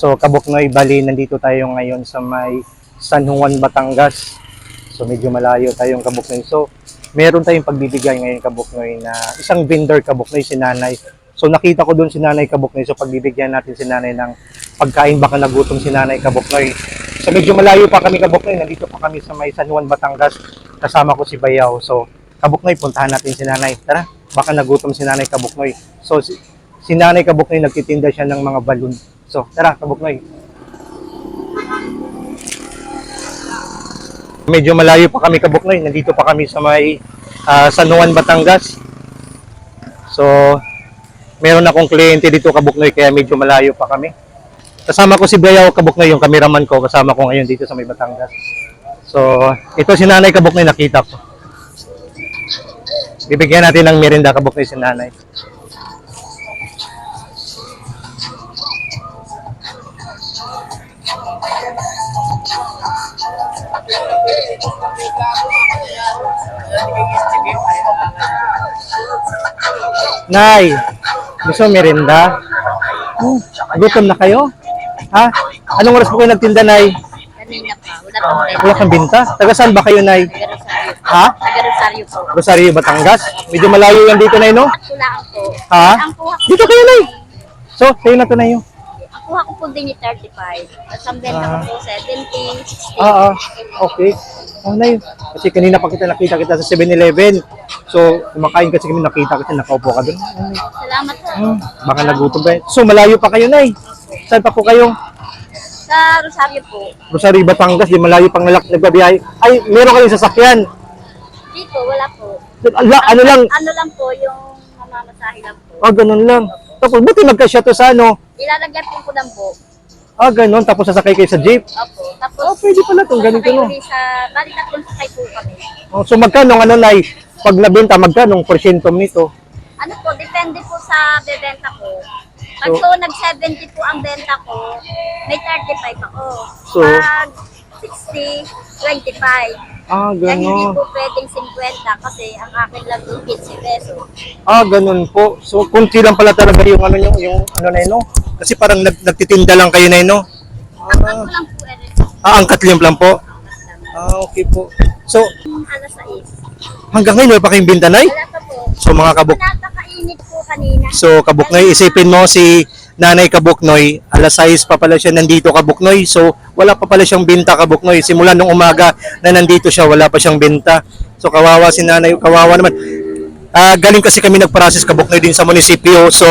So, Kabuknoy, bali, nandito tayo ngayon sa may San Juan, Batangas. So, medyo malayo tayong Kabuknoy. So, meron tayong pagbibigay ngayon Kabuknoy na isang vendor Kabuknoy, si Nanay. So, nakita ko doon si Nanay Kabuknoy. So, pagbibigyan natin si Nanay ng pagkain. Baka nagutom si Nanay Kabuknoy. So, medyo malayo pa kami Kabuknoy. Nandito pa kami sa may San Juan, Batangas. Kasama ko si Bayaw. So, Kabuknoy, puntahan natin si Nanay. Tara, baka nagutom si Nanay Kabuknoy. So, si, si Nanay Kabuknoy, nagtitinda siya ng mga balon. So, tara, Kabuknoy. Medyo malayo pa kami Kabuknoy. Nandito pa kami sa may ah, San Juan, Batangas. So, meron akong kliyente dito Kabuknoy kaya medyo malayo pa kami. Kasama ko si Bayaw Kabuknoy, yung cameraman ko. Kasama ko ngayon dito sa may Batangas. So, ito si Nanay Kabuknoy nakita ko. Bibigyan natin ng merinda Kabuknoy si Nanay. Nay, gusto merinda? Hmm, gutom na kayo? Ha? Anong oras po kayo nagtinda, Nay? Kanina pa, wala pang benta. Wala kang binta? Taga saan ba kayo, Nay? Taga Rosario. Ha? Taga Rosario po. Rosario, Batangas? Medyo malayo yan dito, Nay, no? Kulaan po. Ha? Dito kayo, Nay! So, kayo na to, Nay. Oh. ang kuha ko po din ni 35. At ang benta Ah. ko po 70, 60. Ah, ah. Okay. Oh, Nay. Kasi kanina pa kita nakita kita sa 7-Eleven. So, kumakain kasi kami nakita kasi nakaupo ka doon. Salamat po. Hmm, baka nagutom ba? So, malayo pa kayo, Nay. Saan pa po kayo? Sa Rosario po. Rosario, Batangas, di malayo pang nalak nagbabiyahe. Ay, meron kayong sasakyan. Dito, wala po. Ala, ano lang? Ano lang po, yung mamamasahe lang po. Ah, ganun lang. Tapos, buti magkasya to sa ano? Ilalagyan po ko lang po. Ah, ganun. Tapos sasakay kayo sa jeep. Opo. Tapos, Oh, pwede pala itong ganito, sasakay no? uli sa, bali tatlong sakay po kami. Oh, so, magkano ano, Nay? Pag nabenta, magkano ang porsyento nito? Ano po, depende po sa bebenta ko. Pag So- po nag-70 po ang benta ko, may 35 ako. So- Pag 60, 25. Ah, Kaya hindi ganun. po pwedeng 50 kasi ang akin lang yung 15 peso. Ah, ganun po. So, kunti lang pala talaga yung ano yung, yung ano na yun, no? Kasi parang nag, nagtitinda lang kayo na yun, no? Ang ano lang po, eh, Ah, ang katlim lang po. Ah, okay po. So, yung alas 6. hanggang ngayon, wala pa kayong binta, Nay? Wala pa po. So, mga kabuk... Napakainit po kanina. So, Kabuknoy, isipin mo si Nanay Kabuknoy, alas 6 pa pala siya nandito Kabuknoy. So, wala pa pala siyang binta Kabuknoy. Simula nung umaga na nandito siya, wala pa siyang binta. So, kawawa si Nanay, kawawa naman. Ah, galing kasi kami nag-process Kabuknoy din sa munisipyo. So,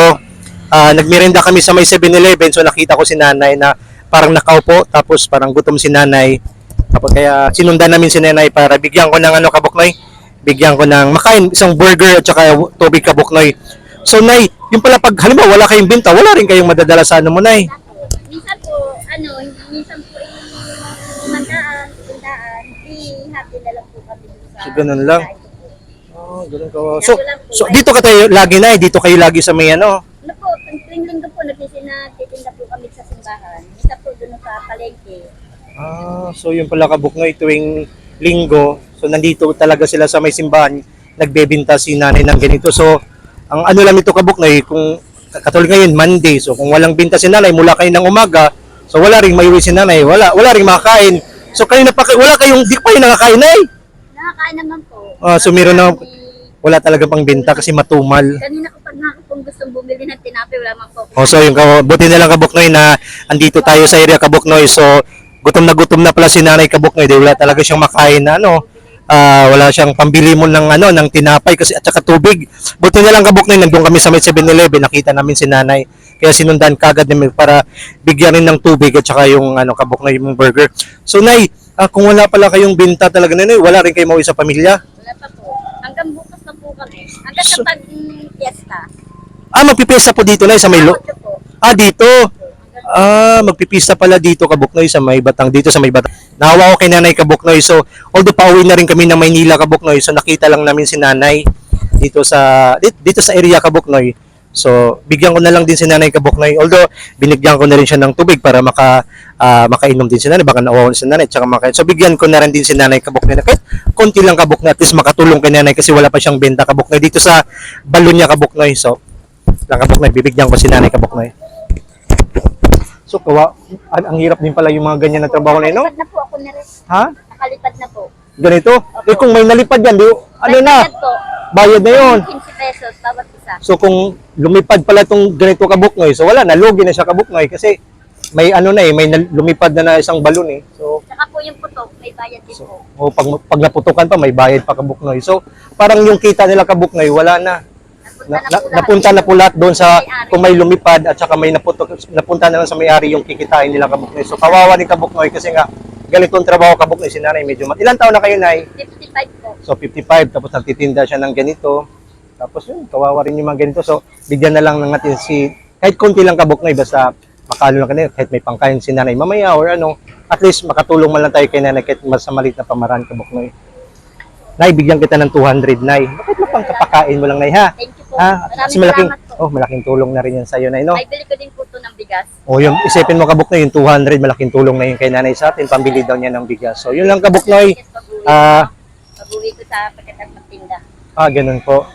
ah, nagmerenda kami sa may 7-Eleven. So, nakita ko si Nanay na parang nakaupo, tapos parang gutom si Nanay. Tapos kaya sinundan namin si Nanay para bigyan ko ng ano Kabuknoy. Bigyan ko ng makain, isang burger at saka tubig Kabuknoy. So, Nay, yung pala pag halimbawa wala kayong binta, wala rin kayong madadala sa ano mo. Wala po. Minsan po, ano, minsan po yung mandaan, tundaan, i-happy na lang po kami dun sa... So, ganun lang. Oh, ganun ka. So, dito ka tayo lagi, Nay. Dito kayo lagi sa may ano. Ano po, tuwing linggo po, nagtitinda po kami sa simbahan. Isa po dun sa palengke. Ah, so yun pala kabuknoy tuwing linggo. So nandito talaga sila sa may simbahan, nagbebenta si nanay ng ganito. So ang ano lang ito kabuknoy, kung katulad ngayon Monday, so kung walang binta si nanay mula kayo ng umaga, so wala ring maiuwi si nanay, wala wala ring makakain. So kayo na pa wala kayong di pa kayo nakakain ay. Nakakain naman po. Ah, so meron na wala talaga pang binta kasi matumal. Kanina kapag nga kung gustong bumili ng tinapay, wala man po. O so yung buti na lang kabuknoy na andito tayo sa area kabuknoy. So gutom na gutom na pala si Nanay Kabuknoy dahil wala talaga siyang makain na ano. Ah, wala siyang pambili mo ng ano ng tinapay kasi at saka tubig. Buti na lang kabuknoy nandun kami sa may 7-Eleven nakita namin si Nanay. Kaya sinundan kagad namin para bigyan rin ng tubig at saka yung ano kabuknoy yung burger. So Nay, ah, kung wala pala kayong binta talaga na wala rin kayo mauwi sa pamilya. Wala pa po. Hanggang bukas na po kami. Hanggang sa So- pag mm, fiesta. Ah, magpipesa po dito na sa may lo- Ocho po. Ah, dito. Ah, magpipista pala dito Kabuknoy sa may Batang dito sa may Batang. Nahawa ko kay Nanay Kabuknoy. So, although pauwi na rin kami ng Maynila Kabuknoy, so nakita lang namin si Nanay dito sa dito, sa area Kabuknoy. So, bigyan ko na lang din si Nanay Kabuknoy. Although binigyan ko na rin siya ng tubig para maka ah, makainom din si Nanay, baka nauwawan si Nanay, tsaka makain. So, bigyan ko na rin din si Nanay Kabuknoy na kahit konti lang Kabuknoy at least makatulong kay Nanay kasi wala pa siyang benta Kabuknoy dito sa Balunya Kabuknoy. So, lang Kabuknoy, bibigyan ko si Nanay Kabuknoy. So, kawa, ang, ang hirap din pala yung mga ganyan na trabaho na yun, no? Nakalipad na po ako na rin. Ha? Nakalipad na po. Ganito? Eh, kung may nalipad yan, di, ano na, bayad po. bayad na yun. 15 pesos bawat isa. So, kung lumipad pala itong ganito kabuknoy, so wala, nalugi na siya kabuknoy kasi may ano na eh, may lumipad na na isang balon eh. So, Saka po yung putok, may bayad din po. o pag, pag naputukan pa, may bayad pa kabuknoy. So, parang yung kita nila kabuknoy, wala na. Napunta Na, napunta na po lahat doon sa kung may lumipad at saka may naputok, napunta na lang sa may-ari yung kikitain nila kabuknoy. So, kawawa ni kabuknoy kasi nga, ganitong trabaho kabuknoy si nanay medyo mat. Ilan taon na kayo, nay? 55 po. So 55 tapos nagtitinda siya ng ganito. Tapos yun, kawawa rin yung mga ganito. So bigyan na lang ng natin si kahit konti lang kabuknoy basta makalo lang kanina kahit may pangkain si nanay mamaya or ano at least makatulong man lang tayo kay nanay kahit mas maliit na pamaraan kabuknoy. Nay, bigyan kita ng 200, Nay. Bakit mo pang kapakain mo lang, Nay, ha? Thank po. Ha? Maraming Kasi malaking, salamat po. oh, malaking tulong na rin yan sa'yo, Nay, no? Ay, bili ko din po ito ng bigas. O yung isipin mo kabuknoy, yung 200, malaking tulong na yun kay nanay sa atin, pambili daw niya ng bigas. So yun lang kabuknoy. Ah. Pag-uwi ko sa pagkatag magtinda. Ah, ganun po.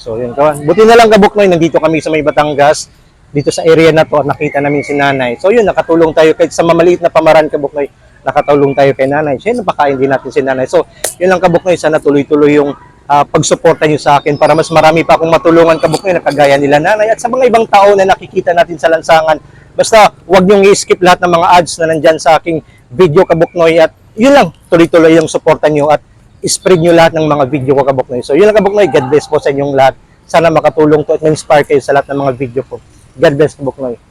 So, yun kawan. Buti na lang kabuknoy, nandito kami sa may Batangas. Dito sa area na to, nakita namin si nanay. So, yun, nakatulong tayo kahit sa mamaliit na pamaran kabuknoy, nakatulong tayo kay nanay. Siya, napakain din natin si nanay. So, yun lang kabuknoy, sana tuloy-tuloy yung ah, pagsuporta nyo sa akin para mas marami pa akong matulungan kabuknoy na kagaya nila nanay at sa mga ibang tao na nakikita natin sa lansangan. Basta, huwag nyo i-skip lahat ng mga ads na nandyan sa aking video kabuknoy at yun lang, tuloy-tuloy yung suporta nyo at spread nyo lahat ng mga video ko kabuknoy. So, yun lang kabuknoy. God bless po sa inyong lahat. Sana makatulong to at ma-inspire kayo sa lahat ng mga video ko. God bless kabuknoy.